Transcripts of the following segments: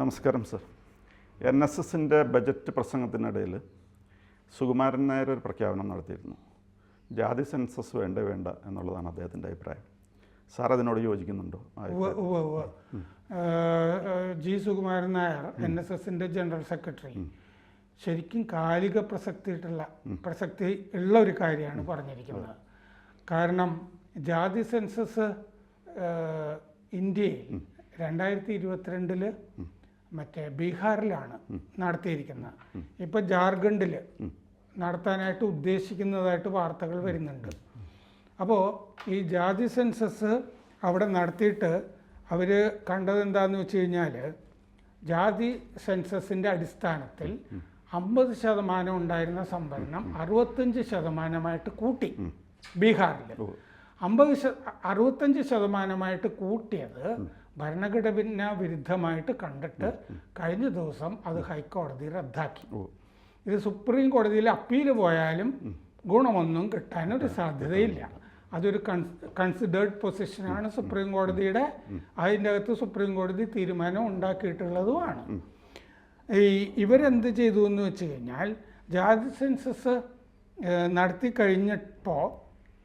നമസ്കാരം sir. N S എസിന്റെ budget പ്രസംഗത്തിനിടയിൽ സുകുമാരൻ നായർ ഒരു പ്രഖ്യാപനം നടത്തിയിരുന്നു. ജാതി സെൻസസ് വേണ്ട വേണ്ട എന്നുള്ളതാണ് അദ്ദേഹത്തിന്റെ അഭിപ്രായം. സാർ അതിനോട് യോജിക്കുന്നുണ്ടോ? G. Sukumaran Nair N S എസിന്റെ ജനറൽ സെക്രട്ടറി ശരിക്കും കാലിക പ്രസക്തിയിട്ടുള്ള പ്രസക്തി ഉള്ള ഒരു കാര്യമാണ് പറഞ്ഞിരിക്കുന്നത്. കാരണം ജാതി സെൻസസ് ഇന്ത്യയിൽ രണ്ടായിരത്തി ഇരുപത്തിരണ്ടിൽ മറ്റേ ബീഹാറിലാണ് നടത്തിയിരിക്കുന്നത്. ഇപ്പൊ ജാർഖണ്ഡിൽ നടത്താനായിട്ട് ഉദ്ദേശിക്കുന്നതായിട്ട് വാർത്തകൾ വരുന്നുണ്ട്. അപ്പോൾ ഈ ജാതി സെൻസസ് അവിടെ നടത്തിയിട്ട് അവർ കണ്ടത് എന്താന്ന് വെച്ച് കഴിഞ്ഞാൽ ജാതി സെൻസസിന്റെ അടിസ്ഥാനത്തിൽ അമ്പത് ശതമാനം ഉണ്ടായിരുന്ന സംവരണം അറുപത്തഞ്ച് ശതമാനമായിട്ട് കൂട്ടി ബീഹാറിൽ അമ്പത് ശ അറുപത്തഞ്ച് ശതമാനമായിട്ട് കൂട്ടിയത് ഭരണഘടന വിരുദ്ധമായിട്ട് കണ്ടിട്ട് കഴിഞ്ഞ ദിവസം അത് ഹൈക്കോടതി റദ്ദാക്കി. ഇത് സുപ്രീം കോടതിയിൽ അപ്പീൽ പോയാലും ഗുണമൊന്നും കിട്ടാനൊരു സാധ്യതയില്ല. അതൊരു കൺസിഡേർഡ് പൊസിഷനാണ് സുപ്രീം കോടതിയുടെ അതിന്റെ അകത്ത് സുപ്രീം കോടതി തീരുമാനം ഉണ്ടാക്കിയിട്ടുള്ളതുമാണ്. ഈ ഇവരെന്ത് ചെയ്തു എന്ന് വെച്ച് കഴിഞ്ഞാൽ ജാതി സെൻസസ് നടത്തി കഴിഞ്ഞപ്പോൾ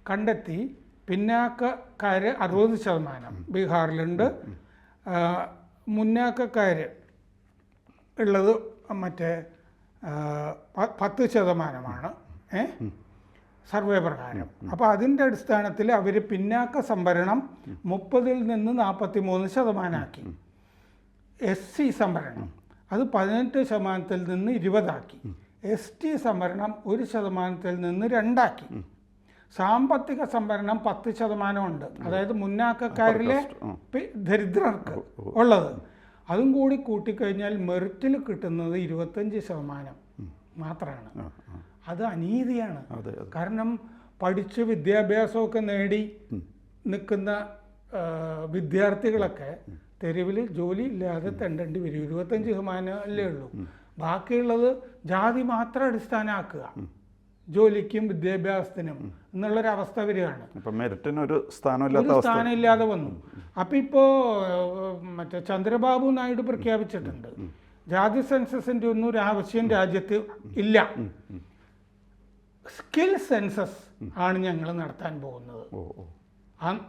കണ്ടെത്തി പിന്നാക്കക്കാർ അറുപത് ശതമാനം ബീഹാറിലുണ്ട്. മുന്നാക്കക്കാർ ഉള്ളത് മറ്റേ പത്ത് ശതമാനമാണ്. ഏ? സർവേ പ്രകാരം. അപ്പോൾ അതിന്റെ അടിസ്ഥാനത്തിൽ അവർ പിന്നാക്ക സംഭരണം മുപ്പതിൽ നിന്ന് നാൽപ്പത്തി മൂന്ന് ശതമാനമാക്കി എസ് സി സംഭരണം അത് പതിനെട്ട് ശതമാനത്തിൽ നിന്ന് ഇരുപതാക്കി. എസ് ടി സംവരണം ഒരു ശതമാനത്തിൽ നിന്ന് രണ്ടാക്കി. സാമ്പത്തിക സംവരണം പത്ത് ശതമാനമുണ്ട്. അതായത് മുന്നാക്കക്കാരിലെ ദരിദ്രർക്ക് ഉള്ളത്. അതും കൂടി കൂട്ടിക്കഴിഞ്ഞാൽ മെറിറ്റിൽ കിട്ടുന്നത് ഇരുപത്തഞ്ച് ശതമാനം മാത്രമാണ് അത് അനീതിയാണ്. കാരണം പഠിച്ച് വിദ്യാഭ്യാസമൊക്കെ നേടി നിൽക്കുന്ന വിദ്യാർത്ഥികളൊക്കെ തെരുവിൽ ജോലി ഇല്ലാതെ തെണ്ടേണ്ടി വരും. ഇരുപത്തഞ്ച് ശതമാനം അല്ലേ ഉള്ളൂ ബാക്കിയുള്ളത് ജാതി മാത്രം അടിസ്ഥാനമാക്കുക. ജോലിക്കും വിദ്യാഭ്യാസത്തിനും എന്നുള്ളൊരവസ്ഥ വരികയാണ്. മെറിറ്റിനൊരു സ്ഥാനമില്ലാത്ത ഒരു അവസ്ഥ. സ്ഥാനം ഇല്ലാതെ വന്നു. അപ്പൊ ഇപ്പോ ഏഹ്, മറ്റേ ചന്ദ്രബാബു നായിഡു പ്രഖ്യാപിച്ചിട്ടുണ്ട്. ജാതി സെൻസസിന്റെ ഒന്നും ഒരു ആവശ്യം രാജ്യത്ത് ഇല്ല. സ്കിൽ സെൻസസ് ആണ് ഞങ്ങൾ നടത്താൻ പോകുന്നത്.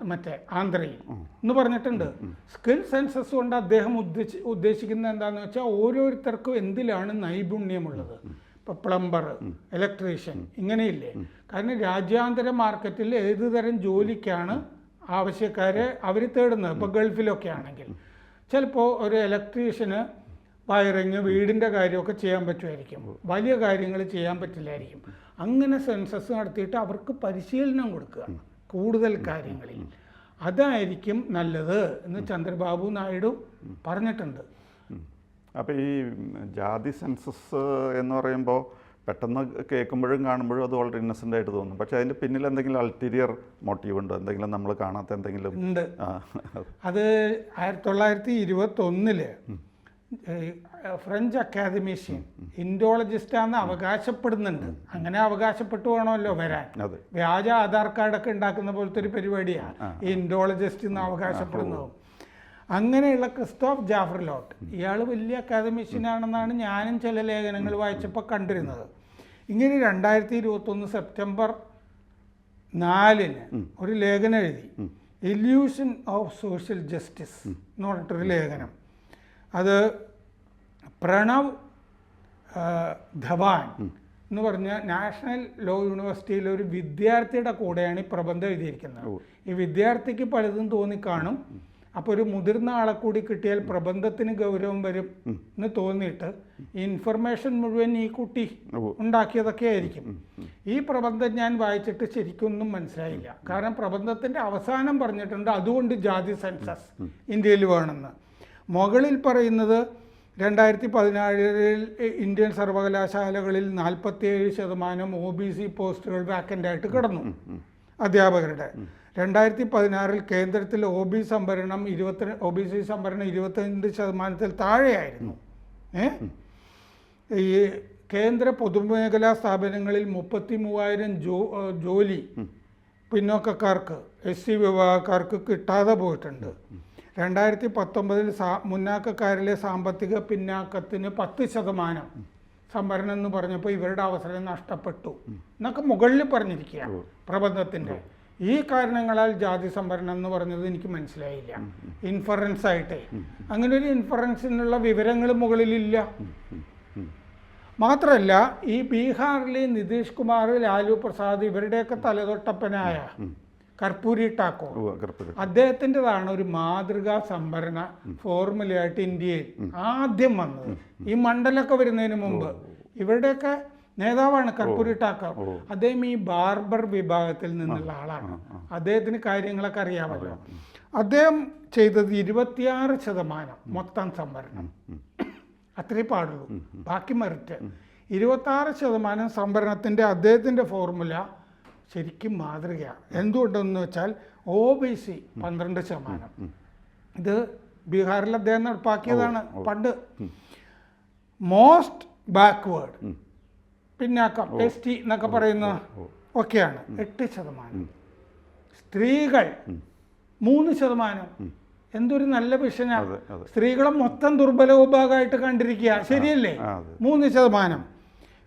മറ്റേ ആന്ധ്രയിൽ എന്ന് പറഞ്ഞിട്ടുണ്ട്. സ്കിൽ സെൻസസ് കൊണ്ട് അദ്ദേഹം ഉദ്ദേശി ഉദ്ദേശിക്കുന്നത് എന്താണെന്ന് വെച്ചാൽ ഓരോരുത്തർക്കും എന്തിലാണ് നൈപുണ്യമുള്ളത്? ഇപ്പൊ പ്ലംബർ ഇലക്ട്രീഷ്യൻ ഇങ്ങനെയില്ലേ? കാരണം രാജ്യാന്തര മാർക്കറ്റിൽ ഏത് തരം ജോലിക്കാണ് ആവശ്യക്കാരെ അവർ തേടുന്നത്? ഇപ്പോൾ ഗൾഫിലൊക്കെ ആണെങ്കിൽ. ചിലപ്പോൾ ഒരു ഇലക്ട്രീഷ്യന് വയറിങ് വീടിന്റെ കാര്യമൊക്കെ ചെയ്യാൻ പറ്റുമായിരിക്കും. വലിയ കാര്യങ്ങൾ ചെയ്യാൻ പറ്റില്ലായിരിക്കും. അങ്ങനെ സെൻസസ് നടത്തിയിട്ട് അവർക്ക് പരിശീലനം കൊടുക്കുക. കൂടുതൽ കാര്യങ്ങളിൽ. അതായിരിക്കും നല്ലത് എന്ന് ചന്ദ്രബാബു നായിഡു പറഞ്ഞിട്ടുണ്ട്. അപ്പോൾ ഈ ജാതി സെൻസസ് എന്ന് പറയുമ്പോൾ പെട്ടെന്ന് കേൾക്കുമ്പോഴും കാണുമ്പോഴും അത് വളരെ ഇന്നസെന്റ് ആയിട്ട് തോന്നും. പക്ഷേ അതിന്റെ പിന്നിൽ എന്തെങ്കിലും അൾട്ടീരിയർ മോട്ടീവ് ഉണ്ടോ? എന്തെങ്കിലും നമ്മൾ കാണാത്ത എന്തെങ്കിലും? ഉണ്ട്. അത് ആയിരത്തി തൊള്ളായിരത്തി ഇരുപത്തൊന്നിൽ ഫ്രഞ്ച് അക്കാദമീഷ്യൻ ഇൻഡോളജിസ്റ്റാന്ന് അവകാശപ്പെടുന്നുണ്ട്. അങ്ങനെ അവകാശപ്പെട്ടു വേണമല്ലോ വരാൻ. വ്യാജ ആധാർ കാർഡൊക്കെ ഉണ്ടാക്കുന്ന പോലത്തെ ഒരു പരിപാടിയാണ് ഈ ഇൻഡോളജിസ്റ്റ് എന്ന് അവകാശപ്പെടുന്നതും. അങ്ങനെയുള്ള ക്രിസ്റ്റോഫ് ജാഫർ ലോട്ട്. ഇയാൾ വലിയ അക്കാദമിഷ്യനാണെന്നാണ് ഞാനും ചില ലേഖനങ്ങൾ വായിച്ചപ്പോൾ കണ്ടിരുന്നത്. ഇങ്ങനെ രണ്ടായിരത്തി ഇരുപത്തൊന്ന് സെപ്റ്റംബർ നാലിന് ഒരു ലേഖനം എഴുതി. ഇല്യൂഷൻ ഓഫ് സോഷ്യൽ ജസ്റ്റിസ് എന്ന് പറഞ്ഞിട്ടൊരു ലേഖനം. അത് പ്രണവ് ധവാൻ എന്ന് പറഞ്ഞ നാഷണൽ ലോ യൂണിവേഴ്സിറ്റിയിലെ ഒരു വിദ്യാർത്ഥിയുടെ കൂടെയാണ് ഈ പ്രബന്ധം എഴുതിയിരിക്കുന്നത്. ഈ വിദ്യാർത്ഥിക്ക് പലതും തോന്നിക്കാണും. അപ്പോൾ ഒരു മുതിർന്ന ആളെ കൂടി കിട്ടിയാൽ പ്രബന്ധത്തിന് ഗൗരവം വരും എന്ന് തോന്നിയിട്ട് ഇൻഫർമേഷൻ മുഴുവൻ ഈ കുട്ടി ഉണ്ടാക്കിയതൊക്കെ ആയിരിക്കും. ഈ പ്രബന്ധം ഞാൻ വായിച്ചിട്ട് ശരിക്കൊന്നും മനസ്സിലായില്ല. കാരണം പ്രബന്ധത്തിന്റെ അവസാനം പറഞ്ഞിട്ടുണ്ട് അതുകൊണ്ട് ജാതി സെൻസസ് ഇന്ത്യയിൽ വേണമെന്ന്. മുകളിൽ പറയുന്നത് രണ്ടായിരത്തി പതിനാറിൽ ഇന്ത്യൻ സർവകലാശാലകളിൽ നാൽപ്പത്തിയേഴ് ശതമാനം ഒ ബി സി പോസ്റ്റുകൾ വാക്കന്റായിട്ട് കിടന്നു. അധ്യാപകരുടെ. രണ്ടായിരത്തി പതിനാറിൽ കേന്ദ്രത്തിൽ ഒ ബി സംവരണം ഇരുപത്തി ഒ ബി സി സംവരണം ഇരുപത്തഞ്ച് ശതമാനത്തിൽ താഴെയായിരുന്നു. ഈ കേന്ദ്ര പൊതുമേഖലാ സ്ഥാപനങ്ങളിൽ മുപ്പത്തി മൂവായിരം ജോ ജോലി പിന്നോക്കക്കാർക്ക് എസ് സി വിഭാഗക്കാർക്ക് കിട്ടാതെ പോയിട്ടുണ്ട്. രണ്ടായിരത്തി പത്തൊമ്പതിൽ സാ മുന്നാക്കക്കാരിലെ സാമ്പത്തിക പിന്നാക്കത്തിന് പത്ത് ശതമാനം. സംവരണം എന്ന് പറഞ്ഞപ്പോൾ ഇവരുടെ അവസരം നഷ്ടപ്പെട്ടു. എന്നൊക്കെ മുകളിൽ പറഞ്ഞിരിക്കുക പ്രബന്ധത്തിന്റെ ഈ കാരണങ്ങളാൽ ജാതി സംവരണം എന്ന് പറഞ്ഞത് എനിക്ക് മനസ്സിലായില്ല. ഇൻഫറൻസ് ആയിട്ടേ അങ്ങനെ ഒരു ഇൻഫറൻസിനുള്ള വിവരങ്ങൾ മുകളിലില്ല. മാത്രമല്ല ഈ ബീഹാറിലെ നിതീഷ് കുമാർ ലാലു പ്രസാദ് ഇവരുടെയൊക്കെ തലതൊട്ടപ്പനായ കർപ്പൂരി ടാക്കോ അദ്ദേഹത്തിന്റെതാണ് ഒരു മാതൃകാ സംഭരണ ഫോർമുലയായിട്ട് ഇന്ത്യയിൽ ആദ്യം വന്നത്. ഈ മണ്ഡലമൊക്കെ വരുന്നതിന് മുമ്പ്. ഇവരുടെയൊക്കെ നേതാവാണ് കർപ്പൂരി ടാക്കോ അദ്ദേഹം ഈ ബാർബർ വിഭാഗത്തിൽ നിന്നുള്ള ആളാണ്. അദ്ദേഹത്തിന് കാര്യങ്ങളൊക്കെ അറിയാമല്ലോ. അദ്ദേഹം ചെയ്തത് ഇരുപത്തിയാറ് ശതമാനം മൊത്തം സംവരണം. അത്രേ പാടുള്ളൂ. ബാക്കി മെറിറ്റ്. ഇരുപത്താറ് ശതമാനം സംവരണത്തിന്റെ അദ്ദേഹത്തിന്റെ ഫോർമുല ശരിക്കും മാതൃകയാണ്. എന്തുകൊണ്ടെന്ന് വെച്ചാൽ ഒ ബി സി പന്ത്രണ്ട് ശതമാനം. ഇത് ബീഹാറിൽ അദ്ദേഹം നടപ്പാക്കിയതാണ് പണ്ട്. മോസ്റ്റ് ബാക്ക്വേർഡ് പിന്നാക്കം എസ് ടി എന്നൊക്കെ പറയുന്ന ഒക്കെയാണ്. എട്ട് ശതമാനം. സ്ത്രീകൾ മൂന്ന് ശതമാനം. എന്തൊരു നല്ല വിഷനാണ് സ്ത്രീകളെ മൊത്തം ദുർബല വിഭാഗമായിട്ട് കണ്ടിരിക്കുക. ശരിയല്ലേ. മൂന്ന് ശതമാനം.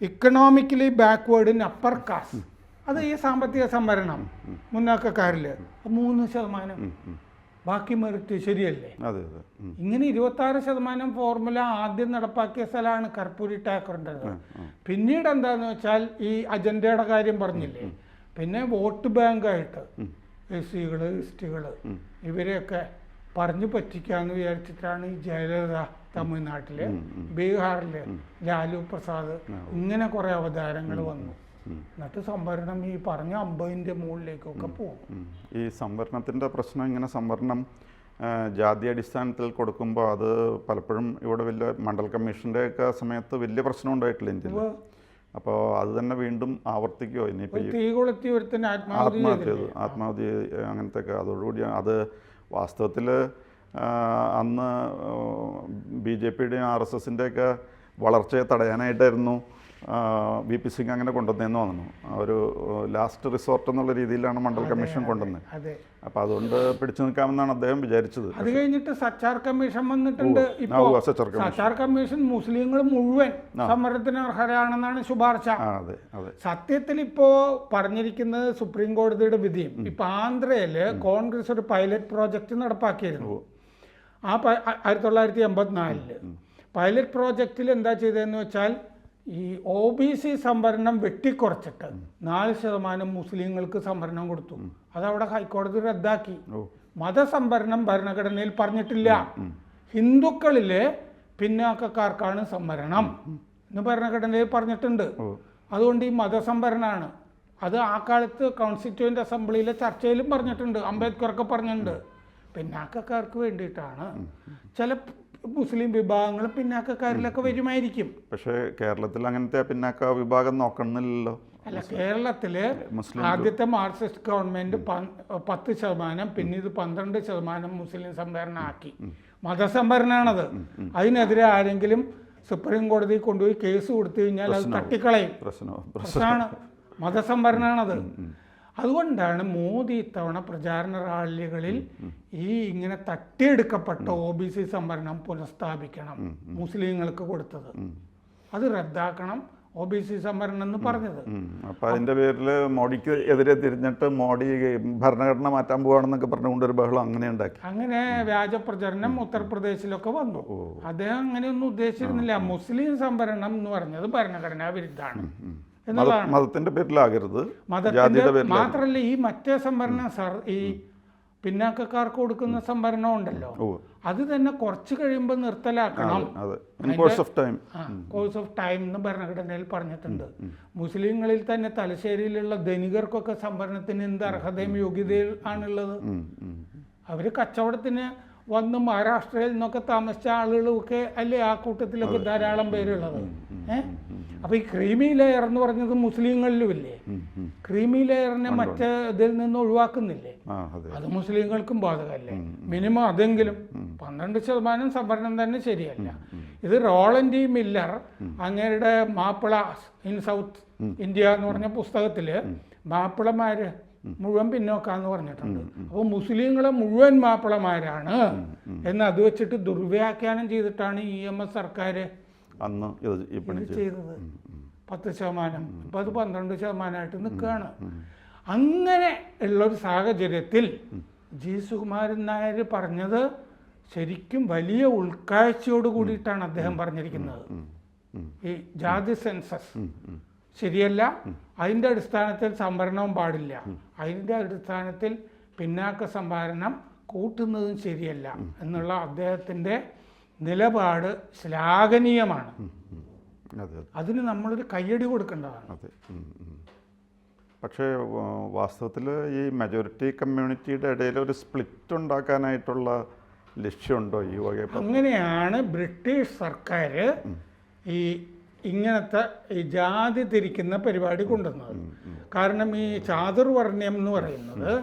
Economically backward in upper caste അത് ഈ സാമ്പത്തിക സംവരണം മുന്നാക്കക്കാരിൽ മൂന്ന് ശതമാനം. ബാക്കി മെറിറ്റ് ശരിയല്ലേ? ഇങ്ങനെ ഇരുപത്തി ആറ് ശതമാനം ഫോർമുല ആദ്യം നടപ്പാക്കിയ സ്ഥലമാണ് കർപ്പൂരി ടാക്കറിന്റെത്. പിന്നീട് എന്താന്ന് വെച്ചാൽ ഈ അജണ്ടയുടെ കാര്യം പറഞ്ഞില്ലേ? പിന്നെ വോട്ട് ബാങ്കായിട്ട് എസ് സികൾ എസ് ടികൾ ഇവരെയൊക്കെ പറഞ്ഞു പറ്റിക്കാന്ന് വിചാരിച്ചിട്ടാണ് ഈ ജയലളിത തമിഴ്നാട്ടിൽ ബീഹാറിൽ ലാലു പ്രസാദ് ഇങ്ങനെ കുറെ അവതാരങ്ങൾ വന്നു. എന്നിട്ട് സംവരണം ഈ പറഞ്ഞ അമ്പതിന്റെ മുകളിലേക്കൊക്കെ പോകും. ഈ സംവരണത്തിന്റെ പ്രശ്നം ഇങ്ങനെ സംവരണം ജാതി അടിസ്ഥാനത്തിൽ കൊടുക്കുമ്പോൾ അത് പലപ്പോഴും ഇവിടെ വലിയ മണ്ഡൽ കമ്മീഷന്റെ ഒക്കെ സമയത്ത് വലിയ പ്രശ്നം ഉണ്ടായിട്ടില്ല ഇന്ത്യയിൽ. അപ്പോൾ അത് തന്നെ വീണ്ടും ആവർത്തിക്കുമോ ഇനിയിപ്പോൾ ആത്മഹത്യ ആത്മാഹത്യ അങ്ങനത്തെ ഒക്കെ അതോടുകൂടി അത് വാസ്തവത്തിൽ അന്ന് ബി ജെ പിയുടെയും ആർ എസ് എസിന്റെയൊക്കെ വളർച്ചയെ തടയാനായിട്ടായിരുന്നു വി പി സിംഗ് അങ്ങനെ കൊണ്ടുവന്നതെന്ന് തോന്നുന്നു. ഒരു ലാസ്റ്റ് റിസോർട്ട് എന്നുള്ള രീതിയിലാണ് മണ്ഡൽ കമ്മീഷൻ കൊണ്ടുവന്നത്. അപ്പോൾ അതുകൊണ്ട് പിടിച്ചു നിൽക്കാമെന്നാണ് അദ്ദേഹം വിചാരിച്ചത്. അത് കഴിഞ്ഞിട്ട് സച്ചാർ കമ്മീഷൻ വന്നിട്ടുണ്ട് സച്ചാർ കമ്മീഷൻ. മുസ്ലിങ്ങൾ മുഴുവൻ സമരത്തിന് അർഹരാണെന്നാണ് ശുപാർശ. സത്യത്തിൽ ഇപ്പോ പറഞ്ഞിരിക്കുന്നത് സുപ്രീം കോടതിയുടെ വിധിയും. ഇപ്പൊ ആന്ധ്രയിൽ കോൺഗ്രസ് ഒരു പൈലറ്റ് പ്രോജക്റ്റ് നടപ്പാക്കിയിരുന്നു. ആ- ആയിരത്തി തൊള്ളായിരത്തി എൺപത്തിനാലിൽ. പൈലറ്റ് പ്രോജക്റ്റിൽ എന്താ ചെയ്തതെന്ന് വെച്ചാൽ ഈ ഒ ബി സി സംവരണം വെട്ടിക്കുറച്ചിട്ട് നാല് ശതമാനം മുസ്ലിങ്ങൾക്ക് സംവരണം കൊടുത്തു. അതവിടെ ഹൈക്കോടതി റദ്ദാക്കി. മതസംവരണം ഭരണഘടനയിൽ പറഞ്ഞിട്ടില്ല. ഹിന്ദുക്കളിലെ പിന്നാക്കക്കാർക്കാണ് സംവരണം എന്ന് ഭരണഘടനയിൽ പറഞ്ഞിട്ടുണ്ട്. അതുകൊണ്ട് ഈ മതസംവരണമാണ് അത് ആ കാലത്ത് കോൺസ്റ്റിറ്റ്യൂവന്റ് അസംബ്ലിയിലെ ചർച്ചയിലും പറഞ്ഞിട്ടുണ്ട്. അംബേദ്കറൊക്കെ പറഞ്ഞിട്ടുണ്ട്. പിന്നാക്കക്കാർക്ക് വേണ്ടിയിട്ടാണ്. ചില മുസ്ലിം വിഭാഗങ്ങൾ പിന്നാക്കക്കാരിലൊക്കെ വരുമായിരിക്കും. പക്ഷേ കേരളത്തിൽ അങ്ങനത്തെ പിന്നാക്ക വിഭാഗം നോക്കണമെന്നില്ലല്ലോ അല്ല കേരളത്തിൽ ആദ്യത്തെ മാർക്സിസ്റ്റ് ഗവൺമെന്റ് പത്ത് ശതമാനം പിന്നെ ഇത് പന്ത്രണ്ട് ശതമാനം മുസ്ലിം സംവരണം ആക്കി മതസംവരണമാണത്. അതിനെതിരെ ആരെങ്കിലും സുപ്രീം കോടതി കൊണ്ടുപോയി കേസ് കൊടുത്തു കഴിഞ്ഞാൽ അത് തട്ടിക്കളയും. പ്രശ്നം പ്രശ്നമാണ്. മതസംവരണമാണത്. അതുകൊണ്ടാണ് മോദി ഇത്തവണ പ്രചാരണ റാലികളിൽ ഈ ഇങ്ങനെ തട്ടിയെടുക്കപ്പെട്ട ഒ ബി സി സംവരണം പുനഃസ്ഥാപിക്കണം മുസ്ലിങ്ങൾക്ക് കൊടുത്തത്. അത് റദ്ദാക്കണം ഒ ബി സി സംവരണം എന്ന് പറഞ്ഞത്. അപ്പം അതിന്റെ പേരിൽ മോഡിക്ക് എതിരെ തിരിഞ്ഞിട്ട് മോഡി ഭരണഘടന മാറ്റാൻ പോവാണെന്നൊക്കെ പറഞ്ഞുകൊണ്ട് ഒരു ബഹളം അങ്ങനെ ഉണ്ടാക്കി. അങ്ങനെ വ്യാജ പ്രചരണം ഉത്തർപ്രദേശിലൊക്കെ വന്നു. അദ്ദേഹം അങ്ങനെയൊന്നും ഉദ്ദേശിച്ചിരുന്നില്ല. മുസ്ലിം സംവരണം എന്ന് പറഞ്ഞത് ഭരണഘടനാ വിരുദ്ധാണ് മത എന്നുള്ളതാണ്. മതത്തിന്റെ പേരിലാകരുത്. മതത്തിന്റെ മാത്രല്ല ഈ മറ്റേ സംവരണം സർ ഈ പിന്നാക്കക്കാർക്ക് കൊടുക്കുന്ന സംവരണം ഉണ്ടല്ലോ. അത് തന്നെ കുറച്ച് കഴിയുമ്പോൾ നിർത്തലാക്കണം. Course of time course of time എന്ന് ഭരണഘടനയിൽ പറഞ്ഞിട്ടുണ്ട്. മുസ്ലിങ്ങളിൽ തന്നെ തലശ്ശേരിയിലുള്ള ധനികർക്കൊക്കെ സംവരണത്തിന് എന്ത് അർഹതയും യോഗ്യതയും ആണുള്ളത്? അവർ കച്ചവടത്തിന് വന്ന് മഹാരാഷ്ട്രയിൽ നിന്നൊക്കെ താമസിച്ച ആളുകളൊക്കെ അല്ലേ ആ കൂട്ടത്തിലൊക്കെ ധാരാളം പേരുള്ളത്? ഏഹ് അപ്പൊ ഈ ക്രീമി ലെയർ എന്ന് പറഞ്ഞത് മുസ്ലിങ്ങളിലും ഇല്ലേ ക്രീമി ലെയറിനെ മറ്റേ ഇതിൽ നിന്ന് ഒഴിവാക്കുന്നില്ലേ? അതെ. മുസ്ലിങ്ങൾക്കും ബാധകമല്ലേ? മിനിമം അതെങ്കിലും പന്ത്രണ്ട് ശതമാനം സംവരണം തന്നെ ശരിയല്ല. ഇത് റോളൻഡി മില്ലർ അങ്ങയുടെ മാപ്പിള ഇൻ സൗത്ത് ഇന്ത്യ എന്ന് പറഞ്ഞ പുസ്തകത്തിൽ മാപ്പിളമാര് മുഴുവൻ പിന്നോക്കാന്ന് പറഞ്ഞിട്ടുണ്ട്. അപ്പോൾ മുസ്ലിങ്ങളെ മുഴുവൻ മാപ്പിളമാരാണ് എന്ന് അത് വെച്ചിട്ട് ദുർവ്യാഖ്യാനം ചെയ്തിട്ടാണ് ഇ എം എസ് സർക്കാർ അന്ന് ഇത് ഈ പണി ചെയ്തത്. പത്ത് ശതമാനം ഇപ്പം അത് പന്ത്രണ്ട് ശതമാനമായിട്ട് നിൽക്കുകയാണ് അങ്ങനെ ഉള്ളൊരു സാഹചര്യത്തിൽ ജി സുകുമാരൻ നായർ പറഞ്ഞത് ശരിക്കും വലിയ ഉൾക്കാഴ്ചയോട് കൂടിയിട്ടാണ് അദ്ദേഹം പറഞ്ഞിരിക്കുന്നത്. ഈ ജാതി സെൻസസ്. ശരിയല്ല അതിന്റെ അടിസ്ഥാനത്തിൽ സംവരണവും പാടില്ല. അതിന്റെ അടിസ്ഥാനത്തിൽ പിന്നാക്ക സംവരണം കൂട്ടുന്നതും ശരിയല്ല എന്നുള്ള അദ്ദേഹത്തിന്റെ നിലപാട് ശ്ലാഘനീയമാണ്. അതിന് നമ്മളൊരു കയ്യടി കൊടുക്കേണ്ടതാണ്. പക്ഷേ വാസ്തവത്തിൽ ഈ മെജോറിറ്റി കമ്മ്യൂണിറ്റിയുടെ ഇടയിൽ ഒരു സ്പ്ലിറ്റ് ഉണ്ടാക്കാനായിട്ടുള്ള ലക്ഷ്യമുണ്ടോ ഈ വക അങ്ങനെയാണ് ബ്രിട്ടീഷ് സർക്കാർ ഈ ഇങ്ങനത്തെ ഈ ജാതി തിരിക്കുന്ന പരിപാടി കൊണ്ടുവന്നത്. കാരണം ഈ ചാതുർവർണയം എന്ന് പറയുന്നത്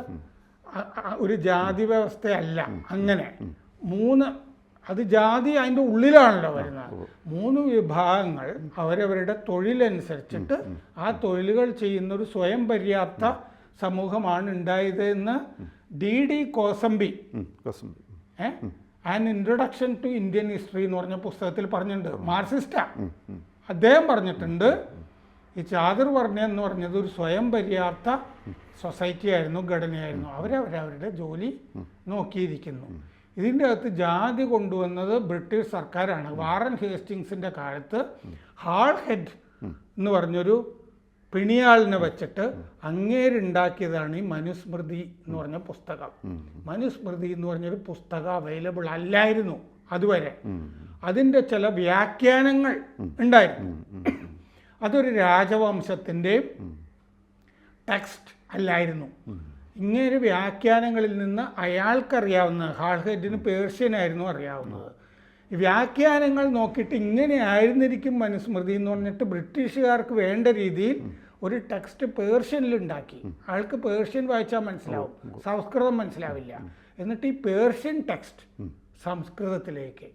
ഒരു ജാതി വ്യവസ്ഥയല്ല. അങ്ങനെ മൂന്ന് അത് ജാതി അതിന്റെ ഉള്ളിലാണല്ലോ വരുന്നത്. മൂന്ന് വിഭാഗങ്ങൾ അവരവരുടെ തൊഴിലനുസരിച്ചിട്ട് ആ തൊഴിലുകൾ ചെയ്യുന്നൊരു സ്വയം പര്യാപ്ത സമൂഹമാണ് ഉണ്ടായത് എന്ന് ഡി ഡി കോസംബി. കോസംബി. ഏ? An introduction to Indian history എന്ന് പറഞ്ഞ പുസ്തകത്തിൽ പറഞ്ഞിട്ടുണ്ട്. മാർസിസ്റ്റാ. അദ്ദേഹം പറഞ്ഞിട്ടുണ്ട് ഈ ചാതുർവർണയം എന്ന് പറഞ്ഞത് ഒരു സ്വയം പര്യാപ്ത സൊസൈറ്റി ആയിരുന്നു ഘടനയായിരുന്നു. അവരവരവരുടെ ജോലി നോക്കിയിരിക്കുന്നു. ഇതിന്റെ അകത്ത് ജാതി കൊണ്ടുവന്നത് ബ്രിട്ടീഷ് സർക്കാരാണ്. വാറൻ ഹേസ്റ്റിങ്സിന്റെ കാലത്ത് ഹാൾ ഹെഡ് എന്ന് പറഞ്ഞൊരു പിണിയാളിനെ വെച്ചിട്ട് അങ്ങേരുണ്ടാക്കിയതാണ് ഈ മനുസ്മൃതി എന്ന് പറഞ്ഞ പുസ്തകം. മനുസ്മൃതി എന്ന് പറഞ്ഞൊരു പുസ്തകം അവൈലബിൾ അല്ലായിരുന്നു അതുവരെ. അതിന്റെ ചില വ്യാഖ്യാനങ്ങൾ ഉണ്ടായിരുന്നു. അതൊരു രാജവംശത്തിന്റെയും ടെക്സ്റ്റ് അല്ലായിരുന്നു. ഇങ്ങനെ വ്യാഖ്യാനങ്ങളിൽ നിന്ന് അയാൾക്കറിയാവുന്ന ഹാൾഹെഡിന് പേർഷ്യനായിരുന്നു അറിയാവുന്നത്. വ്യാഖ്യാനങ്ങൾ നോക്കിയിട്ട് ഇങ്ങനെ ആയിരുന്നിരിക്കും മനുസ്മൃതി എന്ന് പറഞ്ഞിട്ട് ബ്രിട്ടീഷുകാർക്ക് വേണ്ട രീതിയിൽ ഒരു ടെക്സ്റ്റ് പേർഷ്യനിൽ ആൾക്ക് പേർഷ്യൻ വായിച്ചാൽ മനസ്സിലാവും സംസ്കൃതം മനസ്സിലാവില്ല. എന്നിട്ട് ഈ പേർഷ്യൻ ടെക്സ്റ്റ് സംസ്കൃതത്തിലേക്ക്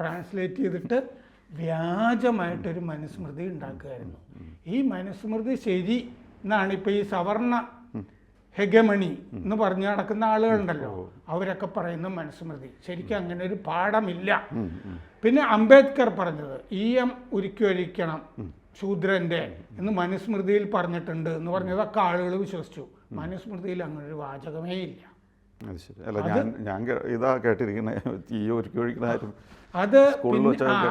ട്രാൻസ്ലേറ്റ് ചെയ്തിട്ട് വ്യാജമായിട്ടൊരു മനുസ്മൃതി ഉണ്ടാക്കുകയായിരുന്നു. ഈ മനുസ്മൃതി ശരി എന്നാണ് ഇപ്പോൾ ഈ സവർണ ഹെഗമണി എന്ന് പറഞ്ഞു നടക്കുന്ന ആളുകളുണ്ടല്ലോ. അവരൊക്കെ പറയുന്ന മനുസ്മൃതി ശരിക്കും അങ്ങനെ ഒരു പാഠമില്ല. പിന്നെ അംബേദ്കർ പറഞ്ഞത് ഇ എം ഉരുക്കിയൊഴിക്കണം ശൂദ്രന്റെ എന്ന് മനുസ്മൃതിയിൽ പറഞ്ഞിട്ടുണ്ട് എന്ന് പറഞ്ഞതൊക്കെ ആളുകൾ വിശ്വസിച്ചു. മനുസ്മൃതിയിൽ അങ്ങനെ ഒരു വാചകമേ ഇല്ല. അത് ശരി. അല്ല ഞാൻ ഞാൻ ഇതാ കേട്ടിരിക്കുന്ന. ഈ അത്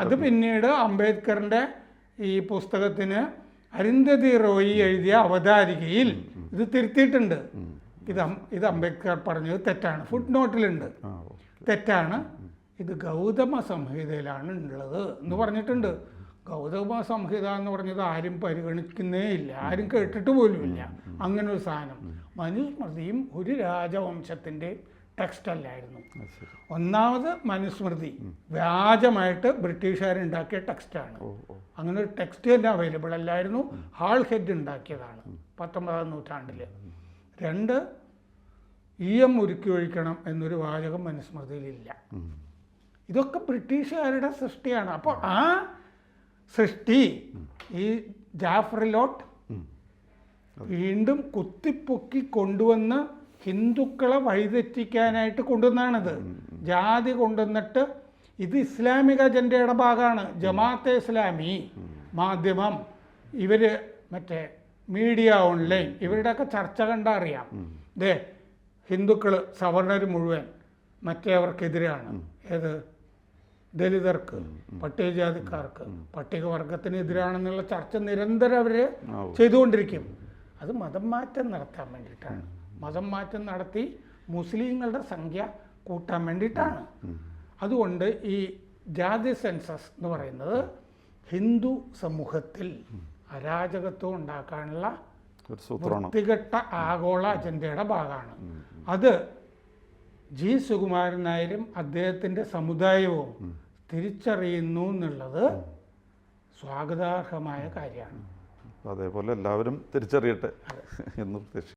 അത് പിന്നീട് അംബേദ്കറിന്റെ ഈ പുസ്തകത്തിന് അരുന്ധതി റോയി എഴുതിയ അവതാരികയിൽ ഇത് തിരുത്തിയിട്ടുണ്ട്. ഇത് ഇത് അംബേദ്കർ പറഞ്ഞത് തെറ്റാണ്. ഫുഡ് നോട്ടിലുണ്ട് തെറ്റാണ്. ഇത് ഗൗതമ സംഹിതയിലാണ് ഉള്ളത് എന്ന് പറഞ്ഞിട്ടുണ്ട്. ഗൗതമ സംഹിത എന്ന് പറഞ്ഞത് ആരും പരിഗണിക്കുന്നേ ഇല്ല. ആരും കേട്ടിട്ട് പോലുമില്ല. അങ്ങനെ ഒരു സാധനം. മനുസ്മൃതിയും ഒരു രാജവംശത്തിന്റെ ടെക്സ്റ്റ് ആയിരുന്നു അത് ശരി. ഒന്നാമത് മനുസ്മൃതി. വ്യാജമായിട്ട് ബ്രിട്ടീഷുകാരുണ്ടാക്കിയ ടെക്സ്റ്റാണ്. അങ്ങനെ ഒരു ടെക്സ്റ്റ് തന്നെ അവൈലബിൾ അല്ലായിരുന്നു. ഹാൾ ഹെഡ് ഉണ്ടാക്കിയതാണ് പത്തൊമ്പതാം നൂറ്റാണ്ടിൽ രണ്ട് ഇ എം ഉരുക്കി ഒഴിക്കണം എന്നൊരു വാചകം മനുസ്മൃതിയിലില്ല. ഇതൊക്കെ ബ്രിട്ടീഷുകാരുടെ സൃഷ്ടിയാണ്. അപ്പോൾ ആ സൃഷ്ടി ഈ ജാഫറിലോട്ട് വീണ്ടും കുത്തിപ്പൊക്കി കൊണ്ടുവന്ന് ഹിന്ദുക്കളെ വഴിതെറ്റിക്കാനായിട്ട് കൊണ്ടുവന്നാണിത്. ജാതി കൊണ്ടുവന്നിട്ട് ഇത് ഇസ്ലാമിക അജണ്ടയുടെ ഭാഗമാണ്. ജമാഅത്തെ ഇസ്ലാമി മാധ്യമം ഇവർ മറ്റേ മീഡിയ ഓൺലൈൻ ഇവരുടെയൊക്കെ ചർച്ച കണ്ടാൽ അറിയാം. ദേ ഹിന്ദുക്കൾ സവർണർ മുഴുവൻ മറ്റേവർക്കെതിരാണ് ഏത്? ദലിതർക്ക് പട്ടികജാതിക്കാർക്ക് പട്ടികവർഗത്തിനെതിരാണെന്നുള്ള ചർച്ച നിരന്തരം അവർ ചെയ്തുകൊണ്ടിരിക്കും. അത് മതം മാറ്റം നടത്താൻ വേണ്ടിയിട്ടാണ്. മതം മാറ്റം നടത്തി മുസ്ലിങ്ങളുടെ സംഖ്യ കൂട്ടാൻ വേണ്ടിയിട്ടാണ്. അതുകൊണ്ട് ഈ ജാതി സെൻസസ് എന്ന് പറയുന്നത് ഹിന്ദു സമൂഹത്തിൽ അരാജകത്വം ഉണ്ടാക്കാനുള്ള വൃത്തികെട്ട ആഗോള അജണ്ടയുടെ ഭാഗമാണ്. അത് ജി സുകുമാരൻ നായരും അദ്ദേഹത്തിന്റെ സമുദായവും തിരിച്ചറിയുന്നു എന്നുള്ളത് സ്വാഗതാർഹമായ കാര്യമാണ്. അതേപോലെ എല്ലാവരും തിരിച്ചറിയട്ടെ എന്ന് പ്രതീക്ഷിക്കുന്നു.